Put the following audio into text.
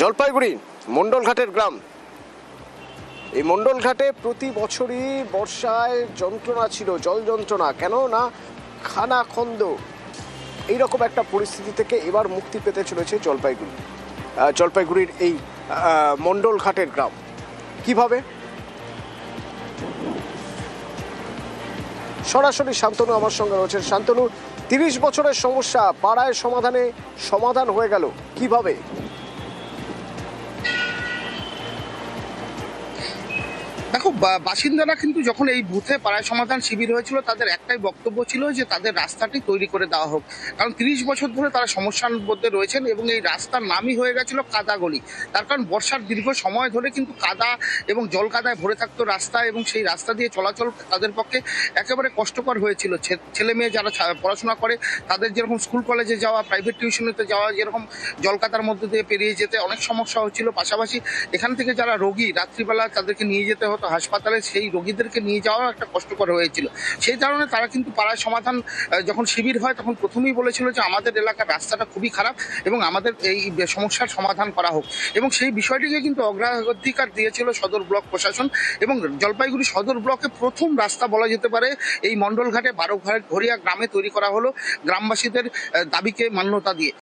জলপাইগুড়ি, মণ্ডলঘাটের গ্রাম। এই মণ্ডলঘাটে প্রতি বছরই বর্ষায় যন্ত্রণা ছিল, জল যন্ত্রণা। কেন না খানা খন্দ? এইরকম একটা পরিস্থিতি থেকে এবার মুক্তি পেতে চলেছে জলপাইগুড়ি। জলপাইগুড়ির এই মণ্ডলঘাটের গ্রাম। কীভাবে? সরাসরি শান্তনু আমার সঙ্গে রয়েছেন। শান্তনু, তিরিশ বছরের সমস্যা, পাড়ায় সমাধানে সমাধান হয়ে গেল। কীভাবে? দেখো বাসিন্দারা কিন্তু যখন এই বুথে পাড়ায় সমাধান শিবির হয়েছিল, তাদের একটাই বক্তব্য ছিল যে তাদের রাস্তাটি তৈরি করে দেওয়া হোক। কারণ তিরিশ বছর ধরে তারা সমস্যার মধ্যে রয়েছেন এবং এই রাস্তার নামই হয়ে গেছিল কাদা গলি তার কারণ বর্ষার দীর্ঘ সময় ধরে কিন্তু কাদা এবং জল কাদায় ভরে থাকতো রাস্তা এবং সেই রাস্তা দিয়ে চলাচল তাদের পক্ষে একেবারে কষ্টকর হয়েছিল। ছেলে মেয়ে যারা পড়াশোনা করে, তাদের যেরকম স্কুল কলেজে যাওয়া, প্রাইভেট টিউশনিতে যাওয়া, যেরকম জলকাতার মধ্যে দিয়ে পেরিয়ে যেতে অনেক সমস্যা হচ্ছিল। পাশাপাশি এখান থেকে যারা রোগী, রাত্রিবেলা তাদেরকে নিয়ে যেতে হতো। হাসপাতালে সেই রোগীদেরকে নিয়ে যাওয়া একটা কষ্টকর হয়েছিল। সেই কারণে তারা কিন্তু পাড়ায় সমাধান যখন শিবির হয় তখন প্রথমেই বলেছিল যে আমাদের এলাকার রাস্তাটা খুবই খারাপ এবং আমাদের এই সমস্যার সমাধান করা হোক। এবং সেই বিষয়টিকে কিন্তু অগ্রাধিকার দিয়েছিল সদর ব্লক প্রশাসন এবং জলপাইগুড়ি সদর ব্লকে প্রথম রাস্তা বলা যেতে পারে, এই মণ্ডলঘাটে বারো ঘরিয়া গ্রামে তৈরি করা হলো। গ্রামবাসীদের দাবিকে মান্যতা দিয়ে।